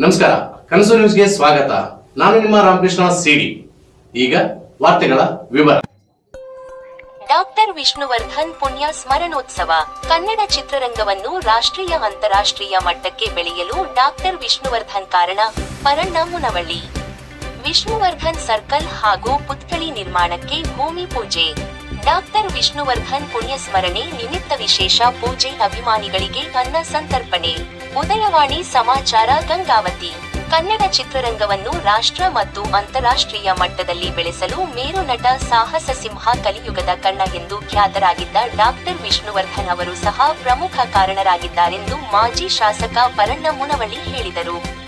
ನಮಸ್ಕಾರ, ಕನಸು ನ್ಯೂಸ್ಗೆ ಸ್ವಾಗತ. ನಾನು ನಿಮ್ಮ ರಾಮಕೃಷ್ಣ ಸಿಡಿ. ಈಗ ವಾರ್ತೆಗಳ ವಿವರ. ಡಾಕ್ಟರ್ ವಿಷ್ಣುವರ್ಧನ್ ಪುಣ್ಯ ಸ್ಮರಣೋತ್ಸವ. ಕನ್ನಡ ಚಿತ್ರರಂಗವನ್ನು ರಾಷ್ಟ್ರೀಯ ಅಂತಾರಾಷ್ಟ್ರೀಯ ಮಟ್ಟಕ್ಕೆ ಬೆಳೆಯಲು ಡಾಕ್ಟರ್ ವಿಷ್ಣುವರ್ಧನ್ ಕಾರಣ ಪರಣ್ಣ ಮುನವಳ್ಳಿ ವಿಷ್ಣುವರ್ಧನ್ ಸರ್ಕಲ್ ಹಾಗೂ ಪುತ್ಥಳಿ ನಿರ್ಮಾಣಕ್ಕೆ ಭೂಮಿ ಪೂಜೆ. ಡಾಕ್ಟರ್ ವಿಷ್ಣುವರ್ಧನ್ ಪುಣ್ಯ ಸ್ಮರಣೆ ನಿಮಿತ್ತ ವಿಶೇಷ ಪೂಜೆ ಅಭಿಮಾನಿಗಳಿಗೆ ಅನ್ನ ಸಂತರ್ಪಣೆ. ಉದಯವಾಣಿ ಸಮಾಚಾರ ಗಂಗಾವತಿ. ಕನ್ನಡ ಚಿತ್ರರಂಗವನ್ನು ರಾಷ್ಟ್ರ ಮತ್ತು ಅಂತಾರಾಷ್ಟ್ರೀಯ ಮಟ್ಟದಲ್ಲಿ ಬೆಳೆಸಲು ಮೇರು ನಟ ಸಾಹಸ ಸಿಂಹ ಕಲಿಯುಗದ ಕಣ್ಣ ಎಂದು ಖ್ಯಾತರಾಗಿದ್ದ ಡಾಕ್ಟರ್ ವಿಷ್ಣುವರ್ಧನ್ ಅವರು ಸಹ ಪ್ರಮುಖ ಕಾರಣರಾಗಿದ್ದಾರೆಂದು ಮಾಜಿ ಶಾಸಕ ಪರಣ್ಣ ಮುನವಳ್ಳಿ ಹೇಳಿದರು.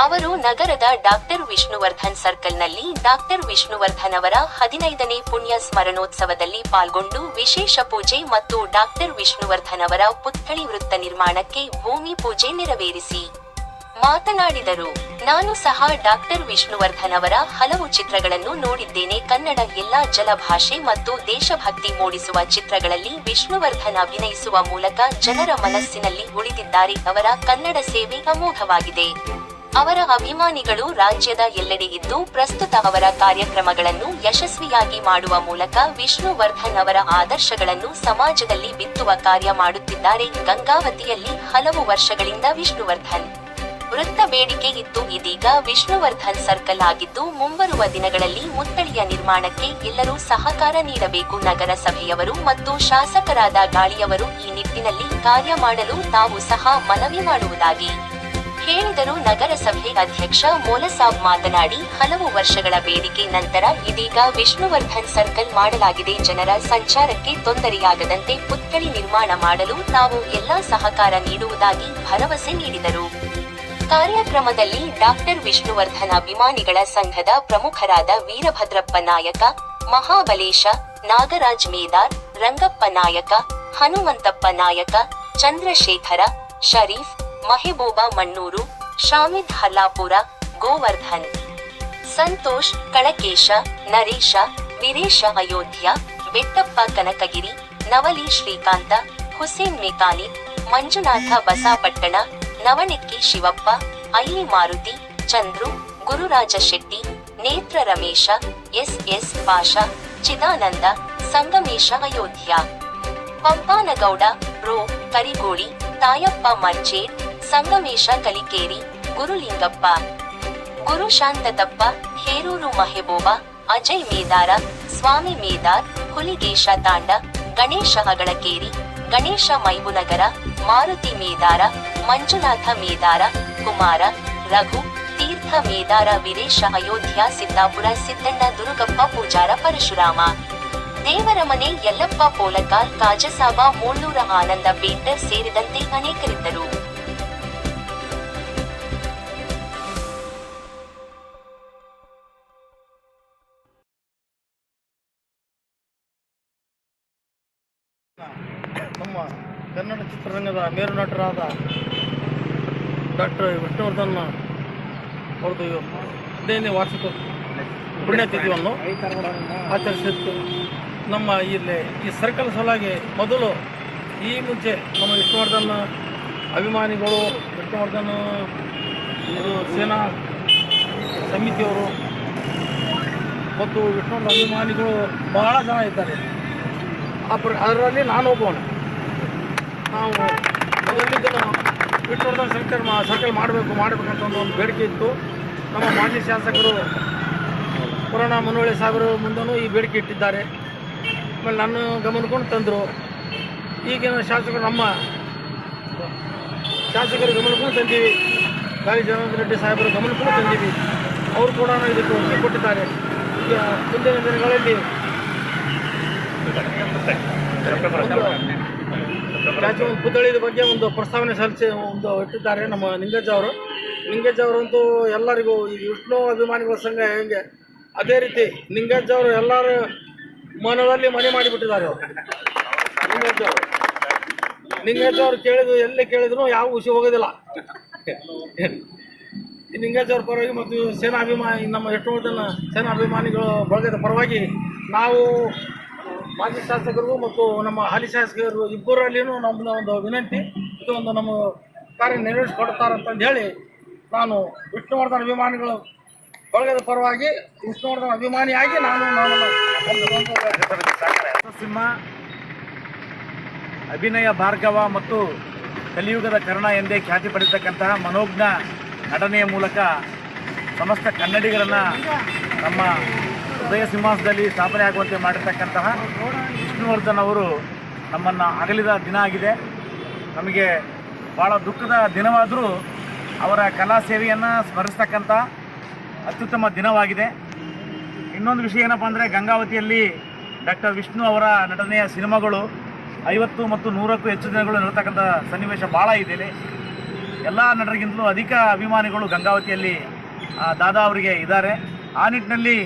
ಅವರು ನಗರದ ಡಾಕ್ಟರ್ ವಿಷ್ಣುವರ್ಧನ್ ಸರ್ಕಲ್ನಲ್ಲಿ ಡಾಕ್ಟರ್ ವಿಷ್ಣುವರ್ಧನ್ ಅವರ ಹದಿನೈದನೇ ಪುಣ್ಯ ಸ್ಮರಣೋತ್ಸವದಲ್ಲಿ ಪಾಲ್ಗೊಂಡು ವಿಶೇಷ ಪೂಜೆ ಮತ್ತು ಡಾಕ್ಟರ್ ವಿಷ್ಣುವರ್ಧನ್ ಅವರ ಪುತ್ಥಳಿ ವೃತ್ತ ನಿರ್ಮಾಣಕ್ಕೆ ಭೂಮಿ ಪೂಜೆ ನೆರವೇರಿಸಿ ಮಾತನಾಡಿದರು. ನಾನು ಸಹ ಡಾಕ್ಟರ್ ವಿಷ್ಣುವರ್ಧನ್ ಅವರ ಹಲವು ಚಿತ್ರಗಳನ್ನು ನೋಡಿದ್ದೇನೆ. ಕನ್ನಡ ಎಲ್ಲಾ ಜಲಭಾಷೆ ಮತ್ತು ದೇಶಭಕ್ತಿ ಮೂಡಿಸುವ ಚಿತ್ರಗಳಲ್ಲಿ ವಿಷ್ಣುವರ್ಧನ್ ಅಭಿನಯಿಸುವ ಮೂಲಕ ಜನರ ಮನಸ್ಸಿನಲ್ಲಿ ಉಳಿದಿದ್ದಾರೆ. ಅವರ ಕನ್ನಡ ಸೇವೆ ಅಮೋಘವಾಗಿದೆ. ಅವರ ಅಭಿಮಾನಿಗಳು ರಾಜ್ಯದ ಎಲ್ಲೆಡೆ ಇದ್ದು ಪ್ರಸ್ತುತ ಅವರ ಕಾರ್ಯಕ್ರಮಗಳನ್ನು ಯಶಸ್ವಿಯಾಗಿ ಮಾಡುವ ಮೂಲಕ ವಿಷ್ಣುವರ್ಧನ್ ಅವರ ಆದರ್ಶಗಳನ್ನು ಸಮಾಜದಲ್ಲಿ ಬಿತ್ತುವ ಕಾರ್ಯ ಮಾಡುತ್ತಿದ್ದಾರೆ ಗಂಗಾವತಿಯಲ್ಲಿ ಹಲವು ವರ್ಷಗಳಿಂದ ವಿಷ್ಣುವರ್ಧನ್. ವೃತ್ತ ಬೇಡಿಕೆ ಇತ್ತು ಇದೀಗ ವಿಷ್ಣುವರ್ಧನ್ ಸರ್ಕಲ್ ಆಗಿದ್ದು ಮುಂಬರುವ ದಿನಗಳಲ್ಲಿ ಮುತ್ತಳಿಯ ನಿರ್ಮಾಣಕ್ಕೆ ಎಲ್ಲರೂ ಸಹಕಾರ ನೀಡಬೇಕು ನಗರಸಭೆಯವರು ಮತ್ತು ಶಾಸಕರಾದ ಗಾಳಿಯವರು ಈ ನಿಟ್ಟಿನಲ್ಲಿ ಕಾರ್ಯ ಮಾಡಲು ತಾವು ಸಹ ಮನವಿ ಮಾಡುವುದಾಗಿ ಹೇಳಿದರು ನಗರಸಭೆ ಅಧ್ಯಕ್ಷ ಮೋಲಸಾಬ್ ಮಾತನಾಡಿ, ಹಲವು ವರ್ಷಗಳ ಬೇಡಿಕೆ ನಂತರ ಇದೀಗ ವಿಷ್ಣುವರ್ಧನ್ ಸರ್ಕಲ್ ಮಾಡಲಾಗಿದೆ. ಜನರ ಸಂಚಾರಕ್ಕೆ ತೊಂದರೆಯಾಗದಂತೆ ಪುತ್ಥಳಿ ನಿರ್ಮಾಣ ಮಾಡಲು ತಾವು ಎಲ್ಲಾ ಸಹಕಾರ ನೀಡುವುದಾಗಿ ಭರವಸೆ ನೀಡಿದರು. ಕಾರ್ಯಕ್ರಮದಲ್ಲಿ ಡಾಕ್ಟರ್ ವಿಷ್ಣುವರ್ಧನ್ ಅಭಿಮಾನಿಗಳ ಸಂಘದ ಪ್ರಮುಖರಾದ ವೀರಭದ್ರಪ್ಪ ನಾಯಕ, ಮಹಾಬಲೇಶ, ನಾಗರಾಜ್ ಮೇದಾರ್, ರಂಗಪ್ಪ ನಾಯಕ, ಹನುಮಂತಪ್ಪ ನಾಯಕ, ಚಂದ್ರಶೇಖರ, ಶರೀಫ್ ಮಹಬೂಬಾ ಮಣ್ಣೂರು, ಶಾಮಿದ್ ಹಲ್ಲಾಪುರ, ಗೋವರ್ಧನ್, ಸಂತೋಷ್ ಕಳಕೇಶ, ನರೇಶ, ವೀರೇಶ ಅಯೋಧ್ಯ, ಬೆಟ್ಟಪ್ಪ ಕನಕಗಿರಿ, ನವಲಿ ಶ್ರೀಕಾಂತ, ಹುಸೇನ್ ಮೇಕಾನಿ, ಮಂಜುನಾಥ ಬಸಾಪಟ್ಟಣ, ನವನಿಕ್ಕಿ ಶಿವಪ್ಪ ಅಲ್ಲಿ ಮಾರುತಿ, ಚಂದ್ರು, ಗುರುರಾಜ ಶೆಟ್ಟಿ, ನೇತ್ರ ರಮೇಶ ಎಸ್ ಎಸ್ ಪಾಷಾ, ಚಿದಾನಂದ, ಸಂಗಮೇಶ ಅಯೋಧ್ಯ. ಪಂಪಾನಗೌಡ, ರೋ, ಕರಿಗೋಳಿ, ತಾಯಪ್ಪ ಮರ್ಚೇಡ್ ಸಂಗಮೇಶ ಕಲಿಕೇರಿ, ಗುರುಲಿಂಗಪ್ಪ. ಗುರು ಶಾಂತತಪ್ಪ ಹೇರೂರು ಮಹೇಬೋಬ, ಅಜಯ್ ಮೇದಾರ, ಸ್ವಾಮಿ ಮೇದಾರ್, ಹುಲಿಗೇಶ ತಾಂಡ, ಗಣೇಶ ಹಗಳಕೇರಿ, ಗಣೇಶ ಮೈಬುನಗರ, ಮಾರುತಿ ಮೇದಾರ, ಮಂಜುನಾಥ ಮೇದಾರ, ಕುಮಾರ, ರಘು, ತೀರ್ಥ ಮೇದಾರ ವೀರೇಶ ಅಯೋಧ್ಯ, ಸಿದ್ದಾಪುರ, ಸಿದ್ದಣ್ಣ, ದುರುಗಪ್ಪ ಪೂಜಾರ ಪರಶುರಾಮ. ದೇವರ ಮನೆ, ಯಲ್ಲಪ್ಪ ಪೋಲಕಾಲ್ ಕಾಜಸಾಬ ಮೂಳೂರ ಆನಂದ ಪೇಂಟರ್ ಸೇರಿದಂತೆ ಅನೇಕರಿದ್ದರು. ಚಿತ್ರರಂಗದ ಮೇರು ನಟರಾದ ಡಾಕ್ಟರ್ ವಿಷ್ಣುವರ್ಧನ್ ಅವ್ರದ್ದು ಹದಿನೈದನೇ ವಾರ್ಷಿಕ ಪುಣ್ಯತಿಥಿಯನ್ನು ಆಚರಿಸಿತ್ತು. ನಮ್ಮ ಇಲ್ಲಿ ಈ ಸರ್ಕಲ್ ಸಲುವಾಗಿ ಮೊದಲು ಈ ಮುಂಚೆ ನಮ್ಮ ವಿಷ್ಣುವರ್ಧನ್ ಅಭಿಮಾನಿಗಳು, ವಿಷ್ಣುವರ್ಧನ್, ಇದು ಸೇನಾ ಸಮಿತಿಯವರು ಮತ್ತು ವಿಷ್ಣುವರ್ಧನ್ ಅಭಿಮಾನಿಗಳು ಬಹಳ ಜನ ಇದ್ದಾರೆ. ಅದರಲ್ಲಿ ನಾನು ಒಬ್ಬವನು. ನಾವು ಮೊದಲಿದ್ದನ್ನು ಸರ್ಕಲ್ ಮಾ ಸರ್ಕಲ್ ಮಾಡಬೇಕು ಮಾಡಬೇಕಂತ ಒಂದು ಒಂದು ಬೇಡಿಕೆ ಇತ್ತು. ನಮ್ಮ ಮಾಜಿ ಶಾಸಕರು ಪುರಾಣ ಮನೋಳಿ ಸಾಗರ ಮುಂದೂ ಈ ಬೇಡಿಕೆ ಇಟ್ಟಿದ್ದಾರೆ. ಆಮೇಲೆ ನನ್ನ ಗಮನಕೊಂಡು ತಂದರು. ಈಗಿನ ಶಾಸಕರು ನಮ್ಮ ಶಾಸಕರು ಗಮನಕ್ಕೂ ತಂದೀವಿ. ಗಾಳಿ ಜನಾರ್ದನ ರೆಡ್ಡಿ ಸಾಹೇಬರ ಗಮನಕ್ಕೂ ತಂದೀವಿ. ಅವರು ಕೂಡ ಇದಕ್ಕೆ ಒಪ್ಪಿ ಕೊಟ್ಟಿದ್ದಾರೆ. ಈಗ ಮುಂದಿನ ದಿನಗಳಲ್ಲಿ ರಾಜ್ಯ ಪುತ್ಥಳಿದ ಬಗ್ಗೆ ಒಂದು ಪ್ರಸ್ತಾವನೆ ಸಲ್ಲಿಸಿ, ಒಂದು ಇಟ್ಟಿದ್ದಾರೆ ನಮ್ಮ ನಿಂಗಜ್ಜ ಅವರು. ನಿಂಗಜ್ಜ ಅವರಂತೂ ಎಲ್ಲರಿಗೂ ಈ ವಿಷ್ಣು ಅಭಿಮಾನಿಗಳ ಸಂಘ ಹೆಂಗೆ? ಅದೇ ರೀತಿ ನಿಂಗಜ್ಜ ಅವರು ಎಲ್ಲರ ಮನದಲ್ಲಿ ಮನೆ ಮಾಡಿಬಿಟ್ಟಿದ್ದಾರೆ ಅವರು. ನಿಂಗಜ್ಜ ಅವರು. ನಿಂಗಜ್ಜ ಅವರು ಕೇಳಿದ್ರು, ಎಲ್ಲಿ ಕೇಳಿದ್ರು ಯಾವ ಖುಷಿ ಹೋಗೋದಿಲ್ಲ. ನಿಂಗಜ್ಜ ಅವ್ರ ಪರವಾಗಿ ಮತ್ತು ಸೇನಾಭಿಮಾನಿ ನಮ್ಮ ಹೆಣ್ಣುಮಟ್ಟನ್ನು ಸೇನಾ ಅಭಿಮಾನಿಗಳು ಬಳಗದ ಪರವಾಗಿ ನಾವು ಮಾಜಿ ಶಾಸಕರು ಮತ್ತು ನಮ್ಮ ಹಾಲಿ ಶಾಸಕರು ಇಬ್ಬರಲ್ಲಿಯೂ ನಮ್ಮನ್ನ ಒಂದು ವಿನಂತಿ, ಇದು ಒಂದು ನಮ್ಮ ಕಾರ್ಯ ನಿರ್ವಹಿಸ್ಕೊಡ್ತಾರಂತಂದು ಹೇಳಿ ನಾನು ವಿಷ್ಣುವರ್ಧನ್ ಅಭಿಮಾನಿಗಳು ಬಳಗದ ಪರವಾಗಿ ವಿಷ್ಣುವರ್ಧನ್ ಅಭಿಮಾನಿಯಾಗಿ ನಾನು ನಾನು ಸಿಂಹ ಅಭಿನಯ ಭಾರ್ಗವ ಮತ್ತು ಕಲಿಯುಗದ ಕರ್ಣ ಎಂದೇ ಖ್ಯಾತಿ ಪಡೆದಿರ್ತಕ್ಕಂತಹ ಮನೋಜ್ಞ ನಟನೆಯ ಮೂಲಕ ಸಮಸ್ತ ಕನ್ನಡಿಗರನ್ನು ನಮ್ಮ ಹೃದಯ ಸಿಂಹಾಸದಲ್ಲಿ ಸ್ಥಾಪನೆ ಆಗುವಂತೆ ಮಾಡಿರ್ತಕ್ಕಂತಹ ವಿಷ್ಣುವರ್ಧನ್ ಅವರು ನಮ್ಮನ್ನು ಅಗಲಿದ ದಿನ ಆಗಿದೆ. ನಮಗೆ ಭಾಳ ದುಃಖದ ದಿನವಾದರೂ ಅವರ ಕಲಾ ಸೇವೆಯನ್ನು ಸ್ಮರಿಸ್ತಕ್ಕಂಥ ಅತ್ಯುತ್ತಮ ದಿನವಾಗಿದೆ. ಇನ್ನೊಂದು ವಿಷಯ ಏನಪ್ಪ ಅಂದರೆ ಗಂಗಾವತಿಯಲ್ಲಿ ಡಾಕ್ಟರ್ ವಿಷ್ಣು ಅವರ ನಟನೆಯ ಸಿನಿಮಾಗಳು ಐವತ್ತು ಮತ್ತು ನೂರಕ್ಕೂ ಹೆಚ್ಚು ದಿನಗಳು ನಡತಕ್ಕಂಥ ಸನ್ನಿವೇಶ ಭಾಳ ಇದೆ ಎಲ್ಲ ನಟರಿಗಿಂತಲೂ ಅಧಿಕ ಅಭಿಮಾನಿಗಳು ಗಂಗಾವತಿಯಲ್ಲಿ ದಾದಾ ಅವರಿಗೆ ಇದ್ದಾರೆ. ಆ ನಿಟ್ಟಿನಲ್ಲಿ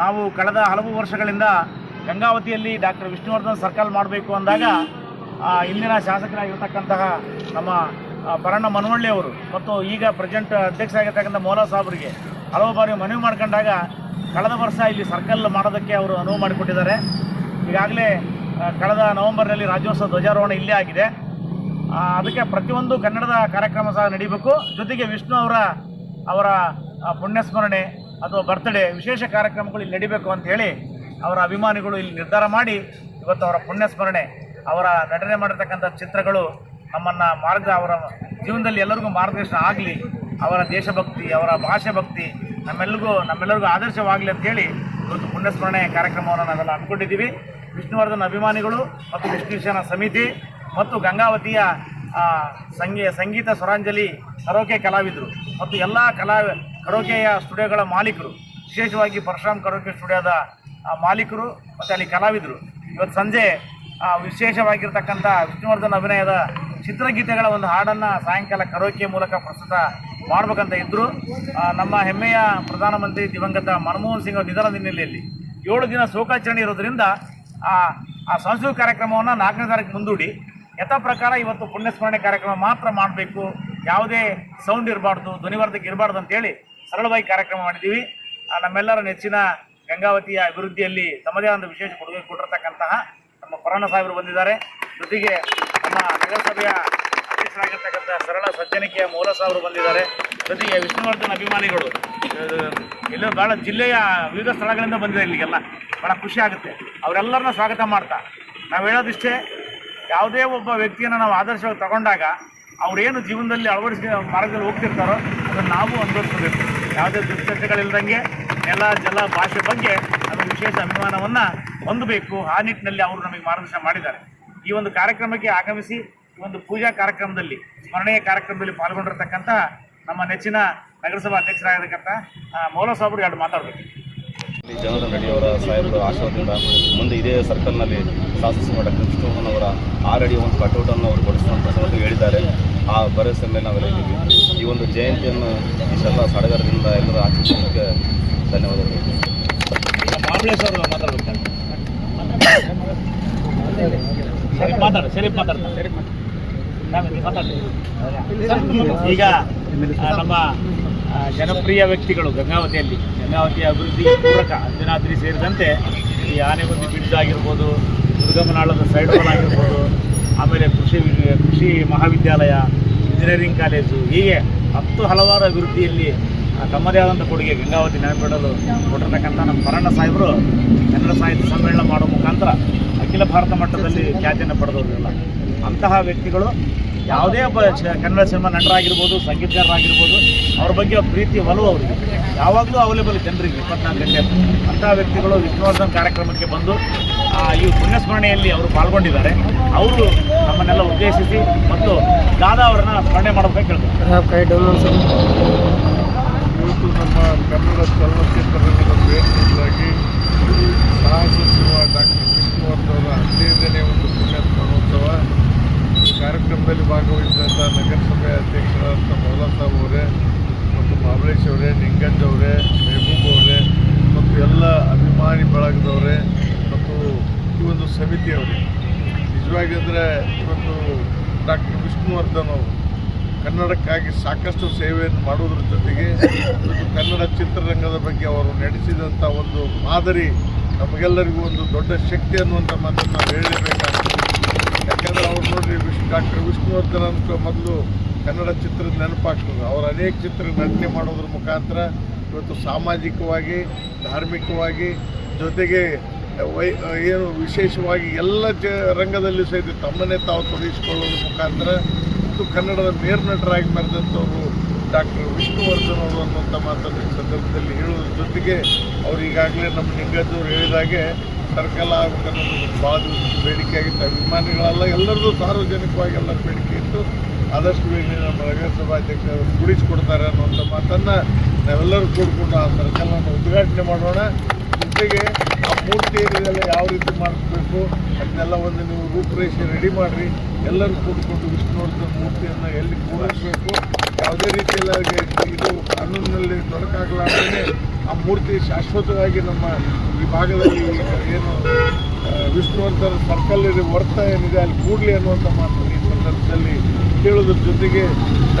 ನಾವು ಕಳೆದ ಹಲವು ವರ್ಷಗಳಿಂದ ಗಂಗಾವತಿಯಲ್ಲಿ ಡಾಕ್ಟರ್ ವಿಷ್ಣುವರ್ಧನ್ ಸರ್ಕಲ್ ಮಾಡಬೇಕು ಅಂದಾಗ ಇಂದಿನ ಶಾಸಕರಾಗಿರ್ತಕ್ಕಂತಹ ನಮ್ಮ ಪರಣ ಪರಣ್ಣ ಮನವಳ್ಳಿ ಅವರು ಮತ್ತು ಈಗ ಪ್ರೆಸೆಂಟ್ ಅಧ್ಯಕ್ಷರಾಗಿರ್ತಕ್ಕಂಥ ಮೌಲಾ ಸಾಬ್ರಿಗೆ ಹಲವು ಬಾರಿ ಮನವಿ ಮಾಡ್ಕೊಂಡಾಗ ಕಳೆದ ವರ್ಷ ಇಲ್ಲಿ ಸರ್ಕಲ್ ಮಾಡೋದಕ್ಕೆ ಅವರು ಅನುವು ಮಾಡಿಕೊಟ್ಟಿದ್ದಾರೆ. ಈಗಾಗಲೇ ಕಳೆದ ನವೆಂಬರ್ನಲ್ಲಿ ರಾಜ್ಯೋತ್ಸವ ಧ್ವಜಾರೋಹಣ ಇಲ್ಲೇ ಆಗಿದೆ. ಅದಕ್ಕೆ ಪ್ರತಿಯೊಂದು ಕನ್ನಡದ ಕಾರ್ಯಕ್ರಮ ಸಹ ನಡೀಬೇಕು. ಜೊತೆಗೆ ವಿಷ್ಣು ಅವರ ಅವರ ಪುಣ್ಯಸ್ಮರಣೆ ಅಥವಾ ಬರ್ತ್ಡೇ ವಿಶೇಷ ಕಾರ್ಯಕ್ರಮಗಳು ಇಲ್ಲಿ ನಡಿಬೇಕು ಅಂತ ಹೇಳಿ ಅವರ ಅಭಿಮಾನಿಗಳು ಇಲ್ಲಿ ನಿರ್ಧಾರ ಮಾಡಿ ಇವತ್ತು ಅವರ ಪುಣ್ಯಸ್ಮರಣೆ, ಅವರ ನಟನೆ ಮಾಡಿರ್ತಕ್ಕಂಥ ಚಿತ್ರಗಳು ನಮ್ಮನ್ನು ಮಾರ್ಗ, ಅವರ ಜೀವನದಲ್ಲಿ ಎಲ್ಲರಿಗೂ ಮಾರ್ಗದರ್ಶನ ಆಗಲಿ, ಅವರ ದೇಶಭಕ್ತಿ, ಅವರ ಭಾಷೆ ಭಕ್ತಿ ನಮ್ಮೆಲ್ಲರಿಗೂ ನಮ್ಮೆಲ್ಲರಿಗೂ ಆದರ್ಶವಾಗಲಿ ಅಂತೇಳಿ ಇವತ್ತು ಪುಣ್ಯಸ್ಮರಣೆ ಕಾರ್ಯಕ್ರಮವನ್ನು ನಾವೆಲ್ಲ ಅಂದ್ಕೊಂಡಿದ್ದೀವಿ ವಿಷ್ಣುವರ್ಧನ್ ಅಭಿಮಾನಿಗಳು ಮತ್ತು ವಿಷ್ಣುಶನ ಸಮಿತಿ ಮತ್ತು ಗಂಗಾವತಿಯ ಸಂಗೀ, ಸಂಗೀತ ಸ್ವರಾಂಜಲಿ ಸರೋಕೆ ಕಲಾವಿದರು. ಮತ್ತು ಎಲ್ಲ ಕಲಾ ಕರೋಕೆಯ ಸ್ಟುಡಿಯೋಗಳ ಮಾಲೀಕರು, ವಿಶೇಷವಾಗಿ ಪರಶುರಾಮ್ ಕರೋಕೆ ಸ್ಟುಡಿಯೋದ ಮಾಲೀಕರು ಮತ್ತು ಅಲ್ಲಿ ಕಲಾವಿದರು. ಇವತ್ತು ಸಂಜೆ ವಿಶೇಷವಾಗಿರ್ತಕ್ಕಂಥ ವಿಷ್ಣುವರ್ಧನ್ ಅಭಿನಯದ ಚಿತ್ರಗೀತೆಗಳ ಒಂದು ಹಾಡನ್ನು ಸಾಯಂಕಾಲ ಕರೋಕೆ ಮೂಲಕ ಪ್ರಸ್ತುತ ಮಾಡಬೇಕಂತ ಇದ್ದರು ನಮ್ಮ ಹೆಮ್ಮೆಯ ಪ್ರಧಾನಮಂತ್ರಿ ದಿವಂಗತ ಮನಮೋಹನ್ ಸಿಂಗ್ ಅವರ ನಿಧನದ ಹಿನ್ನೆಲೆಯಲ್ಲಿ ಏಳು ದಿನ ಶೋಕಾಚರಣೆ ಇರೋದರಿಂದ, ಆ ಆ ಸಾಂಸ್ಕೃತಿಕ ಕಾರ್ಯಕ್ರಮವನ್ನು ನಾಲ್ಕನೇ ತಾರೀಕು ಮುಂದೂಡಿ, ಯಥಾ ಪ್ರಕಾರ ಇವತ್ತು ಪುಣ್ಯಸ್ಮರಣೆ ಕಾರ್ಯಕ್ರಮ ಮಾತ್ರ ಮಾಡಬೇಕು. ಯಾವುದೇ ಸೌಂಡ್ ಇರಬಾರ್ದು, ಧ್ವನಿವರ್ಧಕ ಇರಬಾರ್ದು ಅಂತೇಳಿ ಸರಳವಾಗಿ ಕಾರ್ಯಕ್ರಮ ಮಾಡಿದ್ದೀವಿ. ನಮ್ಮೆಲ್ಲರ ನೆಚ್ಚಿನ ಗಂಗಾವತಿಯ ಅಭಿವೃದ್ಧಿಯಲ್ಲಿ ತಮ್ಮದೇ ಒಂದು ವಿಶೇಷ ಕೊಡುಗೆ ಕೊಟ್ಟಿರತಕ್ಕಂತಹ ನಮ್ಮ ಪುರಾಣ ಸಾಹೇಬರು ಬಂದಿದ್ದಾರೆ. ಜೊತೆಗೆ ನಮ್ಮ ನಗರಸಭೆಯ ಅಧ್ಯಕ್ಷರಾಗಿರ್ತಕ್ಕಂಥ ಸರಳ ಸಜ್ಜನಿಕೆಯ ಮೂಲ ಸಾಹೇಬರು ಬಂದಿದ್ದಾರೆ. ಜೊತೆಗೆ ವಿಷ್ಣುವರ್ಧನ್ ಅಭಿಮಾನಿಗಳು ಎಲ್ಲೋ ಭಾಳ ಜಿಲ್ಲೆಯ ವಿವಿಧ ಸ್ಥಳಗಳಿಂದ ಬಂದಿದೆ ಇಲ್ಲಿಗೆಲ್ಲ. ಭಾಳ ಖುಷಿ ಆಗುತ್ತೆ. ಅವರೆಲ್ಲರನ್ನ ಸ್ವಾಗತ ಮಾಡ್ತಾ, ನಾವು ಹೇಳೋದಿಷ್ಟೇ, ಯಾವುದೇ ಒಬ್ಬ ವ್ಯಕ್ತಿಯನ್ನು ನಾವು ಆದರ್ಶವಾಗಿ ತಗೊಂಡಾಗ ಅವರೇನು ಜೀವನದಲ್ಲಿ ಅಳವಡಿಸಿ ಮಾರ್ಗದಲ್ಲಿ ಹೋಗ್ತಿರ್ತಾರೋ, ಅದನ್ನು ನಾವು ಅನುಭವಿಸಬೇಕು ಯಾವುದೇ ದುಶ್ಚಟಗಳಿಲ್ಲದಂಗೆ ನೆಲ ಜಲ ಭಾಷೆ ಬಗ್ಗೆ ನಮಗೆ ವಿಶೇಷ ಅಭಿಮಾನವನ್ನು ಹೊಂದಬೇಕು. ಆ ನಿಟ್ಟಿನಲ್ಲಿ ಅವರು ನಮಗೆ ಮಾರ್ಗದರ್ಶನ ಮಾಡಿದ್ದಾರೆ. ಈ ಒಂದು ಕಾರ್ಯಕ್ರಮಕ್ಕೆ ಆಗಮಿಸಿ, ಈ ಒಂದು ಪೂಜಾ ಕಾರ್ಯಕ್ರಮದಲ್ಲಿ, ಸ್ಮರಣೀಯ ಕಾರ್ಯಕ್ರಮದಲ್ಲಿ ಪಾಲ್ಗೊಂಡಿರ್ತಕ್ಕಂಥ ನಮ್ಮ ನೆಚ್ಚಿನ ನಗರಸಭಾ ಅಧ್ಯಕ್ಷರಾಗಿರ್ತಕ್ಕಂಥ ಮೌಲಸಾಬ್ರು ಮೌಲ ಸಾಬ್ರು ಎರಡು ಮಾತಾಡಬೇಕು? ಜನಾರ್ದನ್ ರೆಡ್ಡಿ ಅವರ ಸಾಹೇಬರ ಆಶೀರ್ವಾದದಿಂದ ಮುಂದೆ ಇದೇ ಸರ್ಕಲ್ನಲ್ಲಿ ಶಾಸಕ ಡಾಕ್ಟರ್ ಅವರ ಆರು ಅಡಿ ಒಂದು ಕಟೌಟನ್ನು ಅವರು ಕೊಡಿಸುವಂಥ ಹೇಳಿದ್ದಾರೆ. ಆ ಭರವಸೆ ಮೇಲೆ ನಾವೆಲ್ಲ ಈ ಒಂದು ಜಯಂತಿಯನ್ನು ಇಷ್ಟೆಲ್ಲ ಸಡಗರದಿಂದ ಎಲ್ಲರೂ ಆಚರಿಸೋದಕ್ಕೆ ಧನ್ಯವಾದಗಳು. ಈಗ ನಮ್ಮ ಜನಪ್ರಿಯ ವ್ಯಕ್ತಿಗಳು ಗಂಗಾವತಿಯಲ್ಲಿ. ಗಂಗಾವತಿಯ ಅಭಿವೃದ್ಧಿ ಪೂರಕ ಅಂಜನಾದ್ರಿ ಸೇರಿದಂತೆ ಈ ಆನೆಗೊಂದಿ ಬಿಡ್ಜ್ ಆಗಿರ್ಬೋದು, ದುರ್ಗಮನಾಳದ ಸೈಡ್ ರೋಡ್ ಆಗಿರ್ಬೋದು, ಆಮೇಲೆ ಕೃಷಿ ಕೃಷಿ ಮಹಾವಿದ್ಯಾಲಯ ಇಂಜಿನಿಯರಿಂಗ್ ಕಾಲೇಜು ಹೀಗೆ ಹತ್ತು ಹಲವಾರು ಅಭಿವೃದ್ಧಿಯಲ್ಲಿ ತಮ್ಮದೇ ಆದಂಥ ಕೊಡುಗೆ ಗಂಗಾವತಿ ನೆನಪಿಡಲು ಕೊಟ್ಟಿರ್ತಕ್ಕಂಥ ನಮ್ಮ ಪರಣ್ಣ ಸಾಹೇಬರು ಕನ್ನಡ ಸಾಹಿತ್ಯ ಸಮ್ಮೇಳನ ಮಾಡೋ ಮುಖಾಂತರ ಅಖಿಲ ಭಾರತ ಮಟ್ಟದಲ್ಲಿ ಖ್ಯಾತಿಯನ್ನು ಪಡೆದವರಿಲ್ಲ ಅಂತಹ ವ್ಯಕ್ತಿಗಳು ಯಾವುದೇ ಒಬ್ಬ ಕನ್ನಡ ಸಿನಿಮಾ ನಟರಾಗಿರ್ಬೋದು ಸಂಗೀತಗಾರರಾಗಿರ್ಬೋದು ಅವ್ರ ಬಗ್ಗೆ ಪ್ರೀತಿ ಒಲವು ಅವರಿಗೆ. ಯಾವಾಗಲೂ ಅವೈಲೇಬಲ್ ಜನರಿಗೆ ಇಪ್ಪತ್ನಾಲ್ಕು ಗಂಟೆ. ಅಂತಹ ವ್ಯಕ್ತಿಗಳು ವಿಷ್ಣುವರ್ಧನ್ ಕಾರ್ಯಕ್ರಮಕ್ಕೆ ಬಂದು ಆ, ಈ ಪುಣ್ಯಸ್ಮರಣೆಯಲ್ಲಿ ಅವರು ಪಾಲ್ಗೊಂಡಿದ್ದಾರೆ. ಅವರು ನಮ್ಮನ್ನೆಲ್ಲ ಉದ್ದೇಶಿಸಿ ಮತ್ತು ದಾದಾ ಅವರನ್ನ ಸ್ಮರಣೆ ಮಾಡಬೇಕು ಕೇಳ್ತಾರೆ ಇವತ್ತು ನಮ್ಮ ಕನ್ನಡ ಚಲನಚಿತ್ರರಂಗದ ಬೇರ್ಪಡಿಸಲಾಗಿ ಸಾಹಸ ಶಿವ ಡಾಕ್ಟರ್ ವಿಷ್ಣುವರ್ಧನ್ ಅವರ ಹದಿನೈದನೇ ಒಂದು ಪುಣ್ಯ ಸ್ಮರಣೋತ್ಸವ ಕಾರ್ಯಕ್ರಮದಲ್ಲಿ ಭಾಗವಹಿಸಿದಂಥ ನಗರಸಭೆ ಅಧ್ಯಕ್ಷರಾದಂಥ ಮೌಲಾ ಸಾಬ್ ಅವರೇ ಮತ್ತು ಮಹಾಬಲೇಶ್ ಅವರೇ ನಿಂಗಂಜ್ ಅವರೇ ಮೆಹಬೂಬ್ ಅವರೇ ಮತ್ತು ಎಲ್ಲ ಅಭಿಮಾನಿ ಬಳಗದವರೇ ಮತ್ತು ಈ ಒಂದು ಸಮಿತಿಯವರೇ ನಿಜವಾಗಿ ಅಂದರೆ ಇವತ್ತು ಡಾಕ್ಟರ್ ವಿಷ್ಣುವರ್ಧನ್ ಅವರು ಕನ್ನಡಕ್ಕಾಗಿ ಸಾಕಷ್ಟು ಸೇವೆಯನ್ನು ಮಾಡುವುದರ ಜೊತೆಗೆ ಕನ್ನಡ ಚಿತ್ರರಂಗದ ಬಗ್ಗೆ ಅವರು ನಡೆಸಿದಂಥ ಒಂದು ಮಾದರಿ ನಮಗೆಲ್ಲರಿಗೂ ಒಂದು ದೊಡ್ಡ ಶಕ್ತಿ ಅನ್ನುವಂಥ ಮಾತನ್ನು ನಾವು ಹೇಳಲೇಬೇಕಾಗ್ತದೆ ಯಾಕಂದರೆ ಅವ್ರು ನೋಡ್ರಿ ವಿಶ್ ಡಾಕ್ಟರ್ ವಿಷ್ಣುವರ್ಧನ್ ಅಂತ ಮೊದಲು ಕನ್ನಡ ಚಿತ್ರದ ನೆನಪಾಗ್ತದೆ. ಅವರು ಅನೇಕ ಚಿತ್ರ ನಟನೆ ಮಾಡೋದ್ರ ಮುಖಾಂತರ ಇವತ್ತು ಸಾಮಾಜಿಕವಾಗಿ, ಧಾರ್ಮಿಕವಾಗಿ, ಜೊತೆಗೆ ವೈ ಏನು ವಿಶೇಷವಾಗಿ ಎಲ್ಲ ಜ ರಂಗದಲ್ಲಿ ಸಹಿತ ತಮ್ಮನ್ನೇ ತಾವು ತೊಡಗಿಸಿಕೊಳ್ಳೋದ್ರ ಮುಖಾಂತರ ಮತ್ತು ಕನ್ನಡದ ಮೇರ್ನಟರಾಗಿ ಮೆರೆದಂಥವರು ಡಾಕ್ಟರ್ ವಿಷ್ಣುವರ್ಧನ್ ಅವರು ಅನ್ನುವಂಥ ಮಾತನ್ನು ಈ ಸಂದರ್ಭದಲ್ಲಿ ಹೇಳೋದ್ರ ಜೊತೆಗೆ ಅವರು ಈಗಾಗಲೇ ನಮ್ಮ ಹೇಳಿದ ಹೇಳಿದಾಗೆ ಸರ್ಕಲ್ ಆಗಬೇಕನ್ನೋದು ಭಾಳ ದಿವಸ ಬೇಡಿಕೆ ಆಗಿತ್ತು ಅಭಿಮಾನಿಗಳೆಲ್ಲ, ಎಲ್ಲರದ್ದು ಸಾರ್ವಜನಿಕವಾಗಿ ಎಲ್ಲ ಬೇಡಿಕೆ ಇತ್ತು. ಆದಷ್ಟು ಬೇಗ ನಮ್ಮ ನಗರಸಭಾಧ್ಯಕ್ಷ ಕುಡಿಸ್ಕೊಡ್ತಾರೆ ಅನ್ನುವಂಥ ಮಾತನ್ನು ನಾವೆಲ್ಲರೂ ಕೂಡಿಕೊಂಡು ಆ ಸರ್ಕಲನ್ನು ಉದ್ಘಾಟನೆ ಮಾಡೋಣ. ಜೊತೆಗೆ ಆ ಮೂರ್ತಿ ಇದೆಲ್ಲ ಯಾವ ರೀತಿ ಮಾಡಿಸ್ಬೇಕು, ಅದನ್ನೆಲ್ಲ ಒಂದು ನೀವು ರೂಪುರೇಷೆ ರೆಡಿ ಮಾಡಿರಿ. ಎಲ್ಲರೂ ಕೂತ್ಕೊಂಡು ವಿಷ್ಣುವರ್ಧನ್ ಮೂರ್ತಿಯನ್ನು ಎಲ್ಲಿ ಕೂಡಿಸ್ಬೇಕು ಯಾವುದೇ ರೀತಿಯಲ್ಲಿ ಇದು ಕಾನೂನಿನಲ್ಲಿ ತೊಡಕಾಗಲಾರ್ದೇ ಆ ಮೂರ್ತಿ ಶಾಶ್ವತವಾಗಿ ನಮ್ಮ ಈ ಭಾಗದಲ್ಲಿ ಏನು ವಿಷ್ಣುವರ್ಧನ್ ಸರ್ಕಲ್ ಇದೆ ವರ್ತ ಏನಿದೆ, ಅಲ್ಲಿ ಕೂಡಲಿ ಅನ್ನುವಂಥ ಮಾತನ್ನು ಈ ಸಂದರ್ಭದಲ್ಲಿ ಕೇಳೋದ್ರ ಜೊತೆಗೆ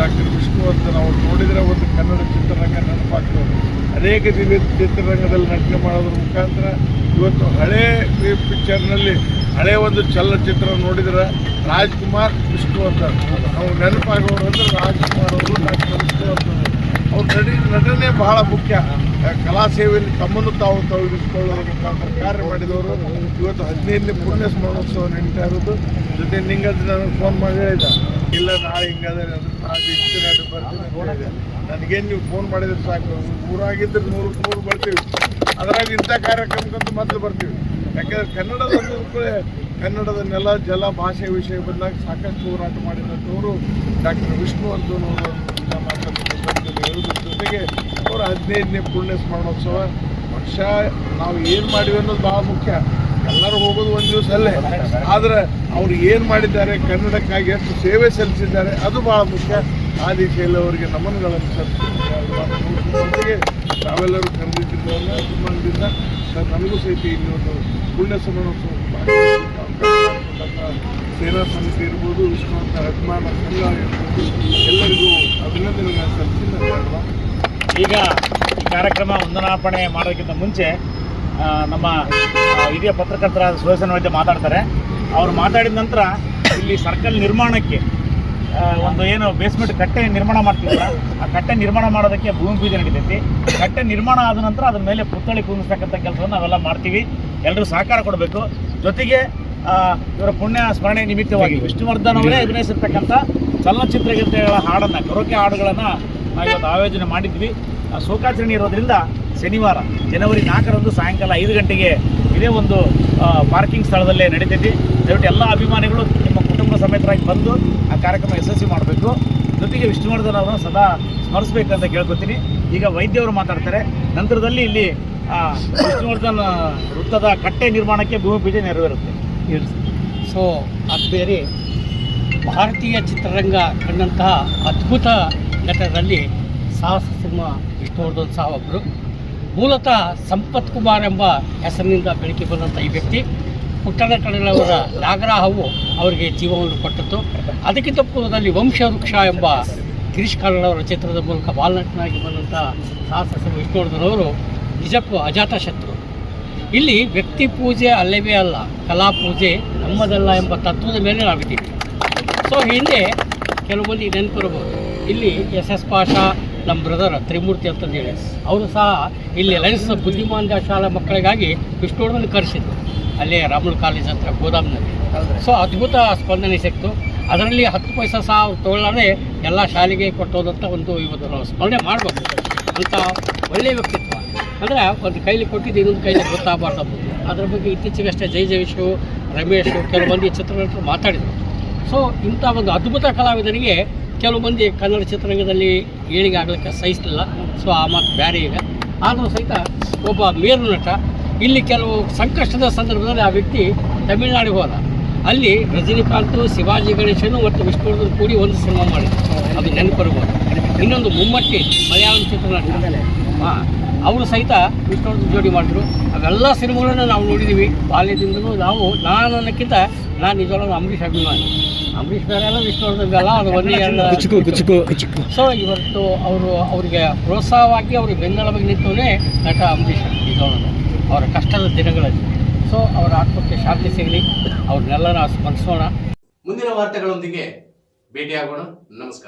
ಡಾಕ್ಟರ್ ವಿಷ್ಣುವರ್ಧನ್ ಅವ್ರು ನೋಡಿದರೆ ಒಂದು ಕನ್ನಡ ಚಿತ್ರರಂಗ ನೆನಪಾಗ್ತದೆ. ಅನೇಕ ದಿನ ಚಿತ್ರರಂಗದಲ್ಲಿ ನಟನೆ ಮಾಡೋದ್ರ ಮುಖಾಂತರ ಇವತ್ತು ಹಳೇ ಪಿಕ್ಚರ್ನಲ್ಲಿ ಹಳೆ ಒಂದು ಚಲನಚಿತ್ರ ನೋಡಿದ್ರೆ ರಾಜ್ಕುಮಾರ್ ವಿಷ್ಣು ಅಂತ. ಅವ್ರು ನೆನಪಾಗೋರು ಅಂದ್ರೆ ರಾಜ್ಕುಮಾರ್ ಅವರು ಡಾಕ್ಟರ್ ಅಂತ. ಅವ್ರ ನಡಿ ನಟನೆ ಬಹಳ ಮುಖ್ಯ. ಕಲಾ ಸೇವೆಯಲ್ಲಿ ತಮ್ಮನ್ನು ತಾವು ತೊಡಗಿಸಿಕೊಳ್ಳೋದ್ರ ಮುಖಾಂತರ ಕಾರ್ಯ ಮಾಡಿದವರು ಇವತ್ತು ಹದಿನೈದನೇ ಪುಣ್ಯ ಸ್ಮರಣೋತ್ಸವ ನಡೀತಾ ಇರೋದು ಜೊತೆ ನಿಂಗದ್ದು ನನಗೆ ಫೋನ್ ಮಾಡಿ ಹೇಳಿದ ಇಲ್ಲ, ನಾಳೆ ಹಿಂಗಾದ್ರೆ ಅದು ನಾಳೆ ಇಷ್ಟು ನಾಳೆ ಬರ್ತೀನಿ ನನಗೇನು ನೀವು ಫೋನ್ ಮಾಡಿದ್ರೆ ಸಾಕು. ಊರಾಗಿದ್ದರೆ ನೂರು ನೂರು ಬರ್ತೀವಿ. ಅದರಾಗ ಇಂಥ ಕಾರ್ಯಕ್ರಮಕ್ಕಂತೂ ಮತ್ತೆ ಬರ್ತೀವಿ. ಯಾಕಂದ್ರೆ ಕನ್ನಡದ ಕನ್ನಡದ ನೆಲ, ಜಲ, ಭಾಷೆ ವಿಷಯ ಬಂದಾಗ ಸಾಕಷ್ಟು ಹೋರಾಟ ಮಾಡಿದಂಥವರು ಡಾಕ್ಟರ್ ಅವರು ಅಂತ ಹೇಳೋದ್ರ ಜೊತೆಗೆ ಅವರ ಹದಿನೈದನೇ ಪುಣ್ಯ ಸ್ಮರಣೋತ್ಸವ. ವರ್ಷ ನಾವು ಏನು ಮಾಡಿವಿ ಅನ್ನೋದು ಭಾಳ ಮುಖ್ಯ. ಎಲ್ಲರೂ ಹೋಗೋದು ಒಂದು ದಿವಸ ಅಲ್ಲೇ ಆದರೆ ಅವ್ರು ಏನು ಮಾಡಿದ್ದಾರೆ, ಕನ್ನಡಕ್ಕಾಗಿ ಎಷ್ಟು ಸೇವೆ ಸಲ್ಲಿಸಿದ್ದಾರೆ, ಅದು ಭಾಳ ಮುಖ್ಯ. ಆ ದಿಶೆಯಲ್ಲಿ ಅವರಿಗೆ ನಮನಗಳನ್ನು ಸಲ್ಲಿಸಿದ್ದಾರೆ ನಾವೆಲ್ಲರೂ ಕರೆದಿದ್ದರಿಂದ ಅಭಿಮಾನದಿಂದ ಸರ್, ನಮಗೂ ಸಹಿತ ಇಲ್ಲಿ ಒಂದು ಪುಣ್ಯ ಮಾಡಿಕೊಟ್ಟಂಥ ಸೇನಾ ಸಮಿತಿ ಇರ್ಬೋದು ವಿಷ್ಣುವಂತ ಅಭಿಮಾನ ಸಂಘ ಇರ್ಬೋದು, ಎಲ್ಲರಿಗೂ ಅಭಿನಂದನೆಗಳನ್ನು ಸಲ್ಲಿಸಿ ಈಗ ಈ ಕಾರ್ಯಕ್ರಮ ವಂದನಾರ್ಪಣೆ ಮಾಡೋದಕ್ಕಿಂತ ಮುಂಚೆ ನಮ್ಮ ಹಿರಿಯ ಪತ್ರಕರ್ತರಾದ ಸುರೇಶನ್ ವೈದ್ಯ ಮಾತಾಡ್ತಾರೆ. ಅವರು ಮಾತಾಡಿದ ನಂತರ ಇಲ್ಲಿ ಸರ್ಕಲ್ ನಿರ್ಮಾಣಕ್ಕೆ ಒಂದು ಏನು ಬೇಸ್ಮೆಂಟ್ ಕಟ್ಟೆ ನಿರ್ಮಾಣ ಮಾಡ್ತೀವಲ್ಲ ಆ ಕಟ್ಟೆ ನಿರ್ಮಾಣ ಮಾಡೋದಕ್ಕೆ ಭೂಮಿ ಪೂಜೆ ನಡೀತೈತಿ. ಕಟ್ಟೆ ನಿರ್ಮಾಣ ಆದ ನಂತರ ಅದ್ರ ಮೇಲೆ ಪುತ್ಥಳಿ ಕುಂದಿಸ್ತಕ್ಕಂಥ ಕೆಲಸವನ್ನು ನಾವೆಲ್ಲ ಮಾಡ್ತೀವಿ. ಎಲ್ಲರೂ ಸಹಕಾರ ಕೊಡಬೇಕು. ಜೊತೆಗೆ ಇವರ ಪುಣ್ಯ ಸ್ಮರಣೆ ನಿಮಿತ್ತವಾಗಿ ವಿಷ್ಣುವರ್ಧನ್ ಅವರೇ ಅಭಿನಯಿಸಿರ್ತಕ್ಕಂಥ ಚಲನಚಿತ್ರ ಗೀತೆಗಳ ಹಾಡನ್ನು ಕರೋಕೆ ಹಾಡುಗಳನ್ನು ನಾವು ಇವತ್ತು ಆಯೋಜನೆ ಮಾಡಿದ್ವಿ. ಆ, ಶೋಕಾಚರಣೆ ಇರೋದ್ರಿಂದ ಶನಿವಾರ ಜನವರಿ ನಾಲ್ಕರಂದು ಸಾಯಂಕಾಲ ಐದು ಗಂಟೆಗೆ ಇದೇ ಒಂದು ಪಾರ್ಕಿಂಗ್ ಸ್ಥಳದಲ್ಲೇ ನಡೀತೈತಿ. ದಯವಿಟ್ಟು ಎಲ್ಲ ಅಭಿಮಾನಿಗಳು ಸಮೇತರಾಗಿ ಬಂದು ಆ ಕಾರ್ಯಕ್ರಮ ಯಶಸ್ವಿ ಮಾಡಬೇಕು. ಜೊತೆಗೆ ವಿಷ್ಣುವರ್ಧನ್ ಅವರನ್ನು ಸದಾ ಸ್ಮರಿಸಬೇಕಂತ ಕೇಳ್ಕೊತೀನಿ. ಈಗ ವೈದ್ಯವರು ಮಾತಾಡ್ತಾರೆ. ನಂತರದಲ್ಲಿ ಇಲ್ಲಿ ವಿಷ್ಣುವರ್ಧನ್ ವೃತ್ತದ ಕಟ್ಟೆ ನಿರ್ಮಾಣಕ್ಕೆ ಭೂಮಿ ಪೂಜೆ ನೆರವೇರುತ್ತೆ. ಸೊ ಅದು ಬೇರೆ. ಭಾರತೀಯ ಚಿತ್ರರಂಗ ಕಂಡಂತಹ ಅದ್ಭುತ ನಟರಲ್ಲಿ ಸಾಹಸ ಸಿಂಹ ವಿಷ್ಣುವರ್ಧನ್ ಸಹ ಒಬ್ಬರು ಮೂಲತಃ ಸಂಪತ್ ಕುಮಾರ್ ಎಂಬ ಹೆಸರಿನಿಂದ ಬೆಳಕಿ ಬಂದಂಥ ಈ ವ್ಯಕ್ತಿ. ಪುಟ್ಟಣ ಕಡಲವರ ನಾಗರಾಹವು ಅವರಿಗೆ ಜೀವವನ್ನು ಕೊಟ್ಟಿತು ಅದಕ್ಕಿಂತ ಪೂರ್ವದಲ್ಲಿ ವಂಶವೃಕ್ಷ ಎಂಬ ಗಿರೀಶ್ ಕಾರಣವರ ಚಿತ್ರದ ಮೂಲಕ ಬಾಲನಟನಾಗಿ ಬಂದಂಥ ಸಾಹಸ ವಿಷ್ಣುವರ್ಧನವರು ನಿಜಕ್ಕೂ ಅಜಾತ ಶತ್ರು. ಇಲ್ಲಿ ವ್ಯಕ್ತಿ ಪೂಜೆ ಅಲ್ಲವೇ ಅಲ್ಲ, ಕಲಾ ಪೂಜೆ ನಮ್ಮದಲ್ಲ ಎಂಬ ತತ್ವದ ಮೇಲೆ ನಾವಿದ್ದೀವಿ. ಸೊ ಹಿಂದೆ ಕೆಲವು ಮಂದಿ ನೆನಪಿರಬಹುದು. ಇಲ್ಲಿ ಎಸ್ ಎಸ್ ಪಾಷಾ ನಮ್ಮ ಬ್ರದರ್ ತ್ರಿಮೂರ್ತಿ ಅಂತಂದೇಳಿ ಅವರು ಸಹ ಇಲ್ಲಿ ಲೈನ್ಸ್ ಬುದ್ಧಿಮಾಂದ್ಯ ಶಾಲಾ ಮಕ್ಕಳಿಗಾಗಿ ವಿಷ್ಣುವರ್ಧನ್ ಕರೆಸಿದ್ರು. ಅಲ್ಲೇ ರಾಮುಲ್ ಕಾಲೇಜ್ ಹತ್ರ ಗೋದಾಮ್ನಲ್ಲಿ. ಸೊ ಅದ್ಭುತ ಸ್ಪಂದನೆ ಸಿಕ್ತು. ಅದರಲ್ಲಿ ಹತ್ತು ಪೈಸಾ ಸಹ ಅವ್ರು ತೊಗೊಳ್ಳದೆ ಎಲ್ಲ ಶಾಲೆಗೆ ಕೊಟ್ಟೋದಂತ ಒಂದು ಇವತ್ತು ನಾವು ಸ್ಮರಣೆ ಮಾಡಬೇಕು ಅಂತ ಒಳ್ಳೆಯ ವ್ಯಕ್ತಿತ್ವ. ಅಂದರೆ ಒಂದು ಕೈಲಿ ಕೊಟ್ಟಿದ್ದು ಇನ್ನೊಂದು ಕೈಲಿ ಗೊತ್ತಾಗಬಾರ್ದು. ಅದ್ರ ಬಗ್ಗೆ ಇತ್ತೀಚೆಗಷ್ಟೇ ಜೈ ಜಯೇಶು ರಮೇಶು ಕೆಲವು ಮಂದಿ ಚಿತ್ರನಟರು ಮಾತಾಡಿದರು. ಸೊ ಇಂಥ ಒಂದು ಅದ್ಭುತ ಕಲಾವಿದನಿಗೆ ಕೆಲವು ಮಂದಿ ಕನ್ನಡ ಚಿತ್ರರಂಗದಲ್ಲಿ ಏಳಿಗೆ ಆಗಲಿಕ್ಕೆ ಸಹಿಸಲಿಲ್ಲ. ಸೊ ಆ ಮಾತು ಬೇರೆ ಈಗ ಆದರೂ ಸಹಿತ ಒಬ್ಬ ಮೇರು ನಟ ಇಲ್ಲಿ ಕೆಲವು ಸಂಕಷ್ಟದ ಸಂದರ್ಭದಲ್ಲಿ ಆ ವ್ಯಕ್ತಿ ತಮಿಳುನಾಡಿಗೆ ಹೋದ. ಅಲ್ಲಿ ರಜನಿಕಾಂತ್ ಶಿವಾಜಿ ಗಣೇಶನು ಮತ್ತು ವಿಷ್ಣುವರ್ಧನ್ ಕೂಡಿ ಒಂದು ಸಿನಿಮಾ ಮಾಡಿದ್ರು. ಅದು ನೆನಪರ್ಬೋದು ಇನ್ನೊಂದು ಮುಮ್ಮಟ್ಟಿ ಮಲಯಾಳಂ ಚಿತ್ರನಟ. ಹಾಂ. ಅವರು ಸಹಿತ ವಿಷ್ಣು ಜೋಡಿ ಮಾಡಿದ್ರು. ಅವೆಲ್ಲ ಸಿನಿಮಾಗಳನ್ನ ನಾವು ನೋಡಿದ್ದೀವಿ ಬಾಲ್ಯದಿಂದಲೂ ನಾವು ನಾನು ಅನ್ನಕ್ಕಿಂತ ನಾನು ನಿಜವಾಗ್ಲೂ ಅಂಬರೀಷ್ ಅಭಿಮಾನಿ. ಅಂಬರೀಷ್ ಬೇರೆ ಎಲ್ಲ ವಿಷ್ಣುವರ್ಧನ್ ಬೇರೆ ಅದು ಒಂದೇ ಸೊ ಇವತ್ತು ಅವರು ಅವರಿಗೆ ಪ್ರೋತ್ಸಾಹವಾಗಿ ಅವ್ರಿಗೆ ಬೆನ್ನೆಲುಬಿಗೆ ನಿಂತವೇ ನಟ ಅಂಬರೀಷ್ ನಿಜವಾಗ್ಲೂ. ಅವರ ಕಷ್ಟದ ದಿನಗಳಲ್ಲಿ. ಸೊ ಅವರ ಆತ್ಮಕ್ಕೆ ಶಾಂತಿ ಸಿಗಲಿ. ಅವ್ರನ್ನೆಲ್ಲ ನಾವು ಸ್ಮರಿಸೋಣ. ಮುಂದಿನ ವಾರ್ತೆಗಳೊಂದಿಗೆ ಭೇಟಿಯಾಗೋಣ. ನಮಸ್ಕಾರ.